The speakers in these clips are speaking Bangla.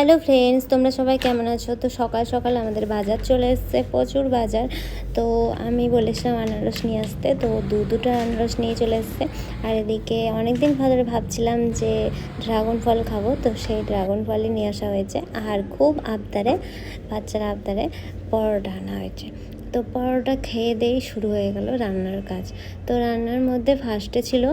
হ্যালো ফ্রেন্ডস, তোমরা সবাই কেমন আছো? তো সকাল সকাল আমাদের বাজার চলে এসছে, প্রচুর বাজার। তো আমি বলেছিলাম আনারস নিয়ে আসতে, তো দু দুটো আনারস নিয়ে চলে এসছে। আর এদিকে অনেক দিন ধরে ভাবছিলাম যে ড্রাগন ফল খাব, তো সেই ড্রাগন ফলই নিয়ে আসা হয়েছে। আর খুব আবদারে, বাচ্চারা আবদারে পরোটা আনা হয়েছে। তো পরোটা খেয়ে দিয়েই শুরু হয়ে গেল রান্নার কাজ। তো রান্নার মধ্যে ফার্স্টে ছিল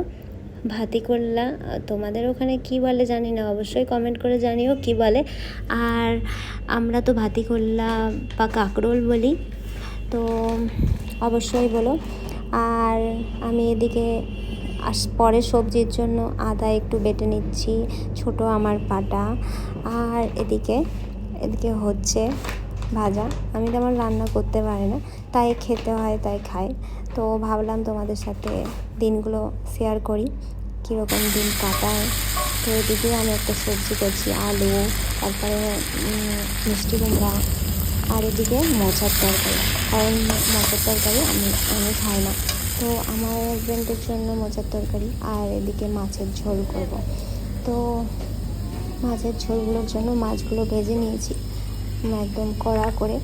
ভাতি করলা। তোমাদের ওখানে কি বলে জানি না, অবশ্যই কমেন্ট করে জানিও কি বলে। আর আমরা তো ভাতি করলা বা কাঁকরোল বলি, তো অবশ্যই বলো। আর আমি এদিকে আস পরের সবজির জন্য আদা একটু বেটে নিচ্ছি, ছোট আমার পাটা। আর এদিকে এদিকে হচ্ছে ভাজা। আমি তেমন রান্না করতে পারি না। তাই খেতে হয়, তাই খাই। তো ভাবলাম তোমাদের সাথে দিনগুলো শেয়ার করি। কীরকম দিন কাটায়। তো এদিকে আমি একটা সবজি করছি, আলু, তারপরে মিষ্টি কুমড়া, আর এদিকে মোচার তরকারি। কারণ মোচার তরকারি আমি আমি খাই না। তো আমার হাজব্যান্ডের জন্য মোচার তরকারি, আর এদিকে মাছের ঝোল করব। তো মাছের ঝোলগুলোর জন্য মাছগুলো ভেজে নিয়েছি। একদম কড়া করে।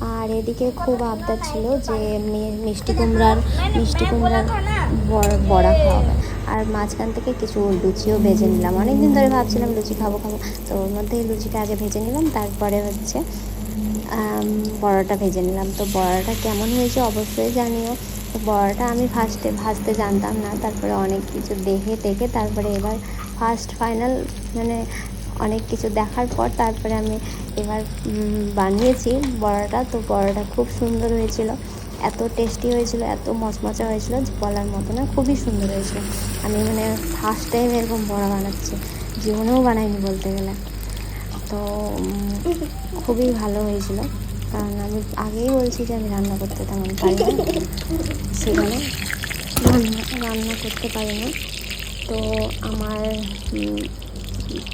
আর এদিকে খুব আবদার ছিল যে মিষ্টি কুমড়ার মিষ্টি কুমড়ার বড়- বড়া খাওয়া হবে আর মাঝখান থেকে কিছু লুচিও ভেজে নিলাম। অনেক দিন ধরে ভাবছিলাম লুচি খাব খাব। তো ওর মধ্যে লুচিটা আগে ভেজে নিলাম, তারপরে হচ্ছে বড়াটা ভেজে নিলাম। তো বড়াটা কেমন হয়েছে অবশ্যই জানিও। তো বড়াটা আমি ফার্স্টে ভাজতে জানতাম না। তারপরে অনেক কিছু দেখে দেখে তারপরে এবার ফার্স্ট ফাইনাল মানে অনেক কিছু দেখার পর তারপরে আমি এবার বানিয়েছি বড়াটা। তো বড়াটা খুব সুন্দর হয়েছিল। এত টেস্টি হয়েছিল, এত মচমচা হয়েছিল যে বলার মতো না, খুবই সুন্দর হয়েছিল। আমি মানে ফার্স্ট টাইম এরকম বড়া বানাচ্ছি, জীবনেও বানাইনি বলতে গেলে। তো খুবই ভালো হয়েছিল। কারণ আমি আগেই বলছি যে আমি রান্না করতে তেমন পারি না। সেখানে রান্না রান্না করতে পারি না। তো আমার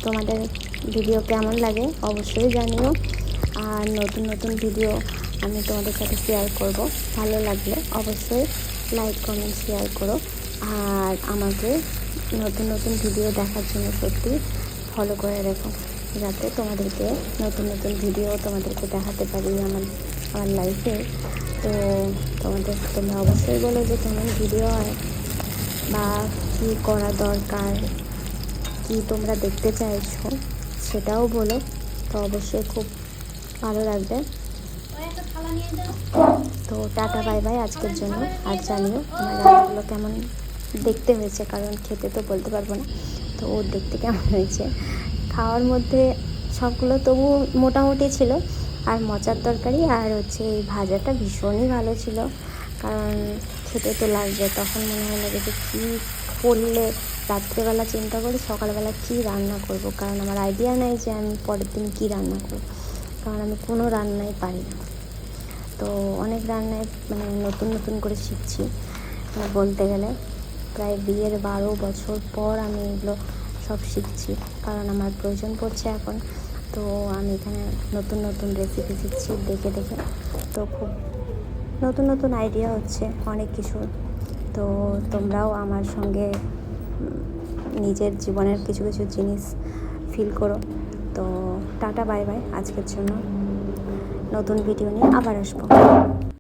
তোমাদের ভিডিও কেমন লাগে অবশ্যই জানিও। আর নতুন নতুন ভিডিও আমি তোমাদের সাথে শেয়ার করব। ভালো লাগলে অবশ্যই লাইক কমেন্ট শেয়ার করো। আর আমাকে নতুন নতুন ভিডিও দেখার জন্য সত্যি ফলো করে রেখো। যাতে তোমাদেরকে নতুন নতুন ভিডিও তোমাদেরকে দেখাতে পারি আমার আমার লাইফে তো তোমাদের তোমরা অবশ্যই বলো যে কেমন ভিডিও হয় বা কী করা দরকার। কি তোমরা দেখতে চাইছো সেটাও বলো। তো অবশ্যই খুব ভালো লাগবে। তো টাটা, বাই বাই আজকের জন্য। আর জানিও আমার রান্নাগুলো কেমন দেখতে হয়েছে, কারণ খেতে তো বলতে পারব না। তো ওর দেখতে কেমন হয়েছে। খাওয়ার মধ্যে সবগুলো তবু মোটামুটি ছিল, আর মোচার তরকারি আর হচ্ছে এই ভাজাটা ভীষণই ভালো ছিল। কারণ খেতে তো লাগবে, তখন মনে হলো যে কী করলে রাত্রেবেলা চিন্তা করি সকালবেলা কী রান্না করব। কারণ আমার আইডিয়া নেই যে আমি পরের দিন কী রান্না করব। কারণ আমি কোনো রান্নাই পারি না। তো অনেক রান্নায় মানে নতুন নতুন করে শিখছি। মানে বলতে গেলে প্রায় বিয়ের বারো বছর পর আমি এগুলো সব শিখছি। কারণ আমার প্রয়োজন পড়ছে এখন। তো আমি এখানে নতুন নতুন রেসিপি শিখছি দেখে দেখে। তো খুব নতুন নতুন আইডিয়া হচ্ছে অনেক কিছু। তো তোমরাও আমার সঙ্গে নিজের জীবনের কিছু কিছু জিনিস ফিল করো। তো টাটা বাই বাই আজকের জন্য নতুন ভিডিও নিয়ে আবার আসব।